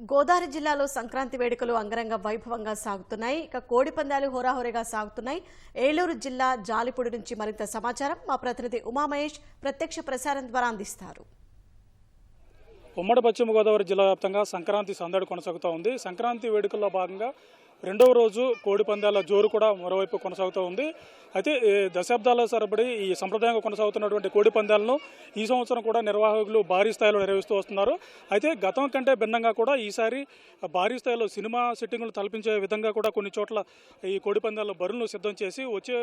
గోదావరి జిల్లాలో సంక్రాంతి వేడుకలు అంగరంగ వైభవంగా సాగుతున్నాయి. ఇక కోడి పందాలు హోరాహోరీగా సాగుతున్నాయి. ఏలూరు జిల్లా జాలిపూడి నుంచి మరింత సమాచారం మా ప్రతినిధి ఉమామహేష్ ప్రత్యక్ష ప్రసారం ద్వారా అందిస్తారు. ఉమ్మడి పశ్చిమ గోదావరి జిల్లా వ్యాప్తంగా సంక్రాంతి సందడి కొనసాగుతూ ఉంది. సంక్రాంతి వేడుకల్లో భాగంగా రెండవ రోజు కోడి పందాల జోరు కూడా మరోవైపు కొనసాగుతూ ఉంది. అయితే దశాబ్దాల సరబడి ఈ సంప్రదాయంగా కొనసాగుతున్నటువంటి కోడి పందాలను ఈ సంవత్సరం కూడా నిర్వాహకులు భారీ స్థాయిలో నిర్వహిస్తూ వస్తున్నారు. అయితే గతం కంటే భిన్నంగా కూడా ఈసారి భారీ స్థాయిలో సినిమా సెట్టింగులు తలపించే విధంగా కూడా కొన్ని చోట్ల ఈ కోడి పందాల బరులను సిద్ధం చేసి వచ్చే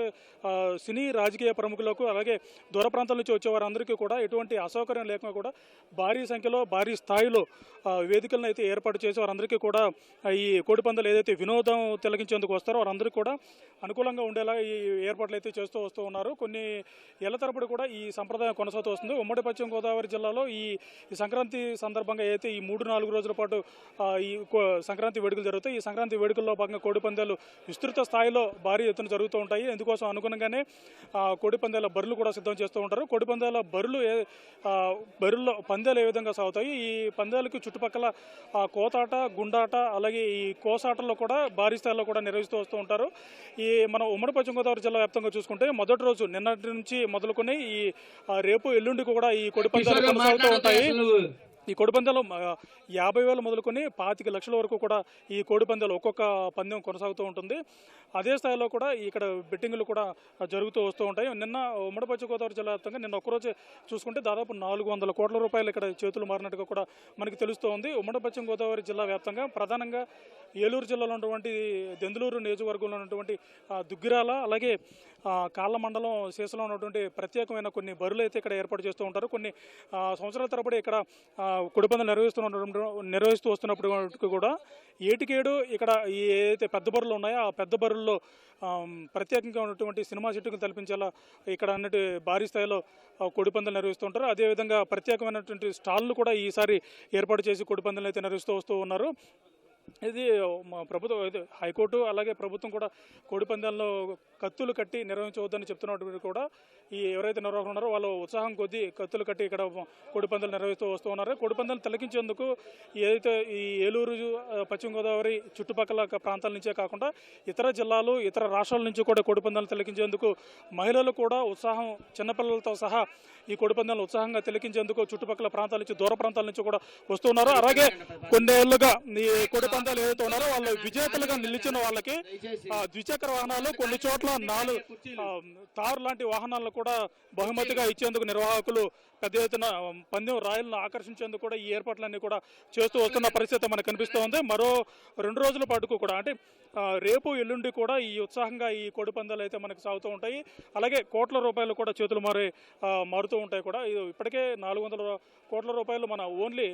సినీ రాజకీయ ప్రముఖులకు అలాగే దూర ప్రాంతాల నుంచి వచ్చే వారందరికీ కూడా ఎటువంటి అసౌకర్యం లేకుండా కూడా భారీ సంఖ్యలో భారీ స్థాయిలో వేదికలను అయితే ఏర్పాటు చేసి వారందరికీ కూడా ఈ కోడి పందాలు ఏదైతే వినోదం తిలగించేందుకు వస్తారో వారందరూ కూడా అనుకూలంగా ఉండేలా ఈ ఏర్పాట్లు అయితే చేస్తూ వస్తూ ఉన్నారు. కొన్ని ఏళ్ళ తరబడి కూడా ఈ సంప్రదాయం కొనసాగుతూ వస్తుంది. ఉమ్మడి పశ్చిమ గోదావరి జిల్లాలో ఈ సంక్రాంతి సందర్భంగా అయితే ఈ మూడు నాలుగు రోజుల పాటు ఈ కో- సంక్రాంతి వేడుకలు జరుగుతాయి. ఈ సంక్రాంతి వేడుకల్లో భాగంగా కోడిపందాలు విస్తృత స్థాయిలో భారీ ఎత్తున జరుగుతూ ఉంటాయి. అందుకోసం అనుగుణంగానే ఆ, బరులు కూడా సిద్ధం చేస్తూ ఉంటారు. కోడిపందాల బరులు బరుల్లో పందాలు ఏ విధంగా సాగుతాయి? ఈ పందాలకు చుట్టుపక్కల కోతాట గుండాట అలాగే ఈ కోసాటలో కూడా భారీ స్థాయిలో కూడా నిర్వహిస్తూ వస్తూ ఉంటారు. ఈ మనం ఉమ్మడి పశ్చిమ గోదావరి జిల్లా వ్యాప్తంగా చూసుకుంటే మొదటి రోజు నిన్నటి నుంచి మొదలుకొని ఈ రేపు ఎల్లుండి కూడా ఈ కోడి పందాలు కొనసాగుతూ ఉంటాయి. ఈ కోడి పందాలు యాభై వేలు మొదలుకొని పాతిక లక్షల వరకు కూడా ఈ కోడి పందాలు ఒక్కొక్క పందెం కొనసాగుతూ ఉంటుంది. అదే స్థాయిలో కూడా ఇక్కడ బెట్టింగ్లు కూడా జరుగుతూ వస్తూ ఉంటాయి. నిన్న ఉమ్మడి పశ్చిమ గోదావరి జిల్లా వ్యాప్తంగా నిన్న ఒక్కరోజు చూసుకుంటే దాదాపు నాలుగు వందల కోట్ల రూపాయలు ఇక్కడ చేతులు మారినట్టుగా కూడా మనకి తెలుస్తూ ఉంది. ఉమ్మడి పశ్చిమ గోదావరి జిల్లా వ్యాప్తంగా ప్రధానంగా ఏలూరు జిల్లాలో ఉన్నటువంటి దెందులూరు నియోజకవర్గంలో ఉన్నటువంటి దుగ్గిరాల అలాగే కాళ్ళ మండలం శేషంలో ఉన్నటువంటి ప్రత్యేకమైన కొన్ని బరులు అయితే ఇక్కడ ఏర్పాటు చేస్తూ ఉంటారు. కొన్ని సంవత్సరాల తరబడి ఇక్కడ కుడిపందలు నిర్వహిస్తున్న నిర్వహిస్తూ వస్తున్నప్పుడు కూడా ఏటికేడు ఇక్కడ ఏదైతే పెద్ద బరులు ఉన్నాయో ఆ పెద్ద బరుల్లో ప్రత్యేకంగా ఉన్నటువంటి సినిమా సెట్టుకు తలపించేలా ఇక్కడ అన్నట్టు భారీ స్థాయిలో ఆ, కోడిపందాలు నిర్వహిస్తుంటారు అదేవిధంగా ప్రత్యేకమైనటువంటి స్టాల్ను కూడా ఈసారి ఏర్పాటు చేసి కోడిపందాలు అయితే నిర్వహిస్తూ వస్తూ ఉన్నారు. ఇది మా ప్రభుత్వం ఇది హైకోర్టు అలాగే ప్రభుత్వం కూడా కోడిపందాల్లో కత్తులు కట్టి నిర్వహించవద్దని చెప్తున్నటువంటి కూడా ఈ ఎవరైతే నిర్వాహకులు ఉన్నారో వాళ్ళు ఉత్సాహం కొద్దీ కత్తులు కట్టి ఇక్కడ కోడిపందాలు నిర్వహిస్తూ వస్తూ ఉన్నారు. కోడి పందాలు తిలకించేందుకు ఏదైతే ఈ ఏలూరు పశ్చిమ గోదావరి చుట్టుపక్కల ప్రాంతాల నుంచే కాకుండా ఇతర జిల్లాలు ఇతర రాష్ట్రాల నుంచి కూడా కోడిపందాలు తిలకించేందుకు మహిళలు కూడా ఉత్సాహం చిన్నపిల్లలతో సహా ఈ కోడిపందాలు ఉత్సాహంగా తిలకించేందుకు చుట్టుపక్కల ప్రాంతాల నుంచి దూర ప్రాంతాల నుంచి కూడా వస్తున్నారు అలాగే కొన్నేళ్ళుగా ఈ కోడి పందాలు ఏదైతే ఉన్నారో వాళ్ళు విజేతలుగా నిలిచిన వాళ్ళకి ఆ, ద్విచక్ర వాహనాలు కొన్ని చోట్ల నాలుగు తారు లాంటి వాహనాలను కూడా బహుమతిగా ఇచ్చేందుకు నిర్వాహకులు పెద్ద ఎత్తున పందెం రాయలను ఆకర్షించేందుకు కూడా ఈ ఏర్పాట్లన్నీ కూడా చేస్తూ వస్తున్న పరిస్థితి మనకు కనిపిస్తూ ఉంది. మరో రెండు రోజుల పాటుకు కూడా అంటే రేపు ఎల్లుండి కూడా ఈ ఉత్సాహంగా ఈ కోడి పందాలు అయితే మనకు సాగుతూ ఉంటాయి. అలాగే కోట్ల రూపాయలు కూడా చేతులు మారి మారుతూ ఉంటాయి కూడా. ఇది ఇప్పటికే నాలుగు వందల కోట్ల రూపాయలు మన ఓన్లీ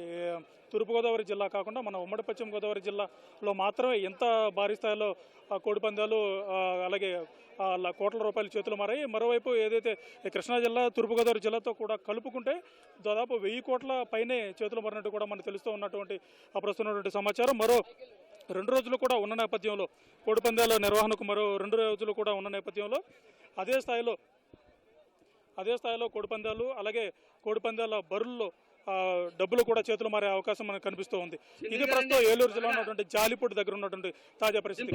తూర్పుగోదావరి జిల్లా కాకుండా మన ఉమ్మడి పశ్చిమ గోదావరి జిల్లాలో మాత్రమే ఎంత భారీ స్థాయిలో కోడిపందాలు కోడి పందాలు అలాగే కోట్ల రూపాయలు చేతులు మారాయి. మరోవైపు ఏదైతే కృష్ణా జిల్లా తూర్పుగోదావరి జిల్లాతో కూడా కలుపుకుంటే దాదాపు వెయ్యి కోట్ల పైనే చేతులు మారినట్టు కూడా మనకు తెలుస్తూ ఉన్నటువంటి ప్రస్తున్నటువంటి సమాచారం. మరో రెండు రోజులు కూడా ఉన్న నేపథ్యంలో కోడి పందాల నిర్వహణకు మరో రెండు రోజులు కూడా ఉన్న నేపథ్యంలో అదే స్థాయిలో అదే స్థాయిలో కోడిపందాలు అలాగే కోడిపందాల బరుల్లో డబ్బులు కూడా చేతులు మారే అవకాశం మనకు కనిపిస్తూ ఉంది. ఇది ప్రస్తుతం ఏలూరు జిల్లా ఉన్నటువంటి జాలిపూడి దగ్గర ఉన్నటువంటి తాజా పరిస్థితి.